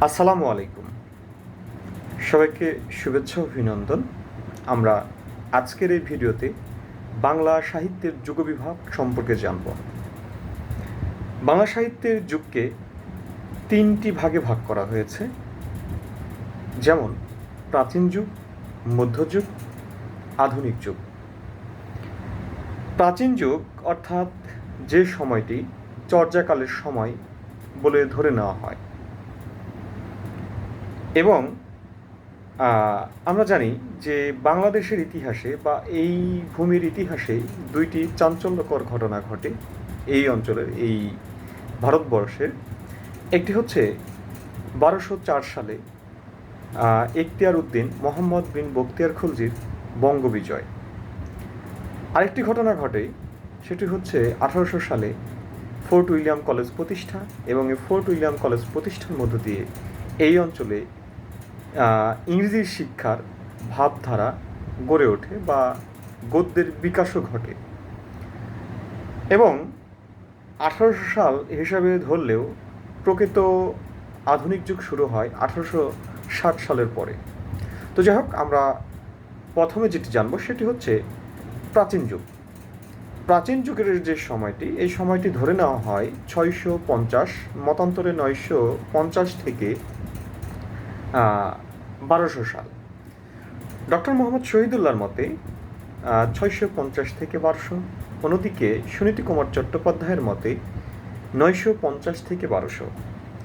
আসসালামু আলাইকুম। সবাইকে শুভেচ্ছা অভিনন্দন। আমরা আজকের এই ভিডিওতে বাংলা সাহিত্যের যুগবিভাগ সম্পর্কে জানব। বাংলা সাহিত্যের যুগকে তিনটি ভাগে ভাগ করা হয়েছে। যেমন, প্রাচীন যুগ মধ্যযুগ আধুনিক যুগ। প্রাচীন যুগ অর্থাৎ যে সময়টি চর্যাকালের সময় বলে ধরে নেওয়া হয়। এবং আমরা জানি যে বাংলাদেশের ইতিহাসে বা এই ভূমির ইতিহাসে দুইটি চাঞ্চল্যকর ঘটনা ঘটে এই অঞ্চলের এই ভারতবর্ষের। একটি হচ্ছে বারোশো চার সালে আহ, এখতিয়ার উদ্দিন মোহাম্মদ বিন বখতিয়ার খুলজির বঙ্গবিজয়। আরেকটি ঘটনা ঘটে সেটি হচ্ছে আঠারোশো সালে ফোর্ট উইলিয়াম কলেজ প্রতিষ্ঠা এবং এই ফোর্ট উইলিয়াম কলেজ প্রতিষ্ঠার মধ্য দিয়ে এই অঞ্চলে ইংরেজি শিক্ষার ভাবধারা গড়ে ওঠে বা গদ্যের বিকাশও ঘটে। এবং আঠারোশো সাল হিসাবে ধরলেও প্রকৃত আধুনিক যুগ শুরু হয় আঠারোশো ষাট সালের পরে। তো যাই হোক, আমরা প্রথমে যেটি জানব সেটি হচ্ছে প্রাচীন যুগ। প্রাচীন যুগের যে সময়টি, এই সময়টি ধরে নেওয়া হয় ছয়শো পঞ্চাশ, মতান্তরে নয়শো পঞ্চাশ থেকে বারোশো সাল। ডক্টর মোহাম্মদ শহীদুল্লাহর মতে ছয়শো পঞ্চাশ থেকে বারোশো। অন্যদিকে সুনীতি কুমার চট্টোপাধ্যায়ের মতে, নয়শো পঞ্চাশ থেকে বারোশো।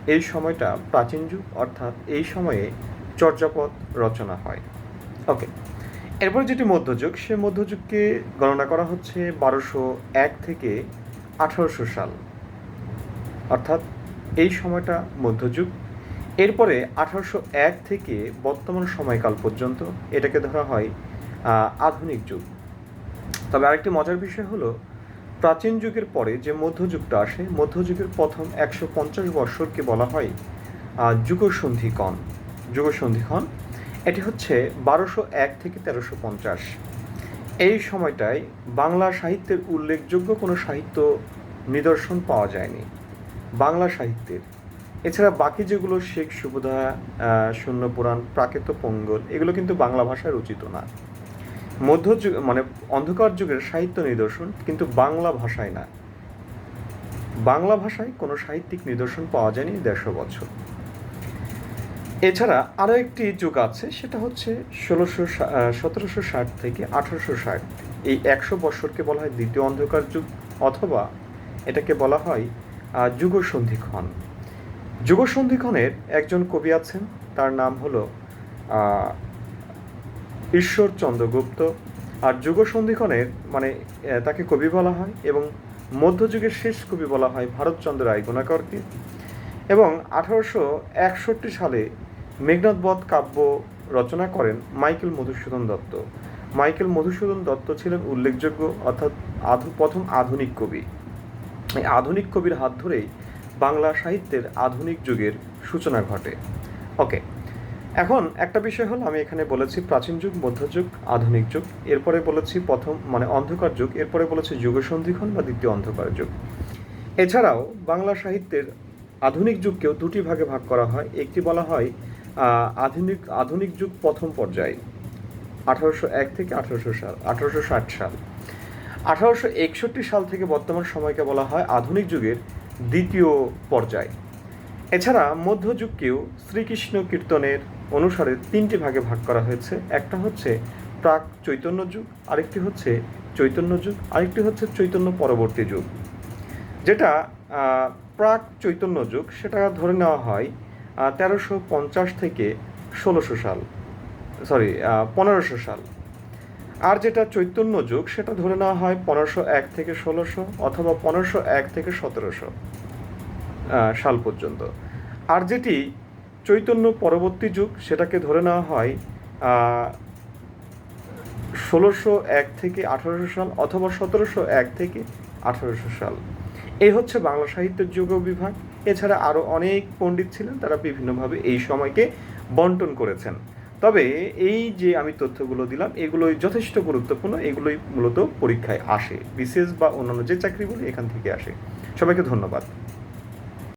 এই সময়টা প্রাচীন যুগ, অর্থাৎ এই সময়ে চর্যাপদ রচনা হয়। ওকে, এরপর যেটি মধ্যযুগ, সে মধ্যযুগকে গণনা করা হচ্ছে বারোশো এক থেকে আঠারোশো সাল। অর্থাৎ এই সময়টা মধ্যযুগ। এরপরে আঠারোশো এক থেকে বর্তমান সময়কাল পর্যন্ত এটাকে ধরা হয় আধুনিক যুগ। তবে আরেকটি মজার বিষয় হলো, প্রাচীন যুগের পরে যে মধ্যযুগটা আসে, মধ্যযুগের প্রথম একশো পঞ্চাশ বৎসরকে বলা হয় যুগসন্ধিকণ। যুগসন্ধিকণ, এটি হচ্ছে বারোশো এক থেকে তেরোশো পঞ্চাশ। এই সময়টায় বাংলা সাহিত্যের উল্লেখযোগ্য কোনো সাহিত্য নিদর্শন পাওয়া যায়নি। বাংলা সাহিত্যের। এছাড়া বাকি যেগুলো শেখ সুবোধা শূন্য পুরাণ প্রাকৃত পঙ্গল এগুলো কিন্তু বাংলা ভাষায় রচিত না। মধ্যযুগ মানে অন্ধকার যুগের সাহিত্য নিদর্শন কিন্তু বাংলা ভাষায় না। বাংলা ভাষায় কোনো সাহিত্যিক নিদর্শন পাওয়া যায়নি দেড়শো বছর। এছাড়া আরও একটি যুগ আছে সেটা হচ্ছে ষোলোশো সতেরোশো ষাট থেকে আঠারোশো ষাট। এই একশো বছরকে বলা হয় দ্বিতীয় অন্ধকার যুগ অথবা এটাকে বলা হয় আহ, যুগসন্ধিক্ষণের একজন কবি আছেন, তার নাম হলো ঈশ্বরচন্দ্র গুপ্ত আর যুগসন্ধিক্ষণের মানে তাকে কবি বলা হয় এবং মধ্যযুগের শেষ কবি বলা হয় ভারতচন্দ্র রায় গুণাকরকে। এবং আঠারোশো একষট্টি সালে মেঘনাথবধ কাব্য রচনা করেন মাইকেল মধুসূদন দত্ত। মাইকেল মধুসূদন দত্ত ছিলেন উল্লেখযোগ্য, অর্থাৎ আধু, প্রথম আধুনিক কবি। এই আধুনিক কবির হাত ধরেই বাংলা সাহিত্যের আধুনিক যুগের সূচনা ঘটে। ওকে, এখন একটা বিষয় হলো, আমি এখানে বলেছি প্রাচীন যুগ মধ্যযুগ আধুনিক যুগ, এরপরে বলেছি প্রথম মানে অন্ধকার যুগ, এরপরে বলেছি যুগসন্ধিক্ষণ বা দ্বিতীয় অন্ধকার যুগ। এছাড়াও বাংলা সাহিত্যের আধুনিক যুগকেও দুটি ভাগে ভাগ করা হয়। একটি বলা হয় আধুনিক আধুনিক যুগ প্রথম পর্যায়ে, আঠারোশো এক থেকে আঠারোশো সাল, আঠারোশো ষাট সাল। আঠারোশো একষট্টি সাল থেকে বর্তমান সময়কে বলা হয় আধুনিক যুগের দ্বিতীয় পর্যায়। এছাড়া মধ্যযুগকেও শ্রীকৃষ্ণ কীর্তনের অনুসারে তিনটি ভাগে ভাগ করা হয়েছে। একটা হচ্ছে প্রাক চৈতন্য যুগ, আরেকটি হচ্ছে চৈতন্য যুগ, আরেকটি হচ্ছে চৈতন্য পরবর্তী যুগ। যেটা প্রাক চৈতন্য যুগ, সেটা ধরে নেওয়া হয় তেরোশো পঞ্চাশ থেকে ষোলোশো সাল, সরি পনেরোশো সাল। আর যেটা চৈতন্য যুগ, সেটা ধরে নেওয়া হয় পনেরোশো এক থেকে ষোলোশো অথবা পনেরোশো এক থেকে সতেরোশো। সাল পর্যন্ত। আর যেটি চৈতন্য পরবর্তী যুগ, সেটাকে ধরে নেওয়া হয় ষোলোশো এক থেকে আঠারোশো সাল অথবা সতেরোশো এক থেকে আঠারোশো সাল। এই হচ্ছে বাংলা সাহিত্যের যুগ বিভাগ। এছাড়া আরও অনেক পণ্ডিত ছিলেন, তারা বিভিন্নভাবে এই সময়কে বন্টন করেছেন। তবে এই যে আমি তথ্যগুলো দিলাম, এগুলোই যথেষ্ট গুরুত্বপূর্ণ, এগুলোই মূলত পরীক্ষায় আসে। বিশেষ বা অন্যান্য যে চাকরিগুলি, এখান থেকে আসে। সবাইকে ধন্যবাদ।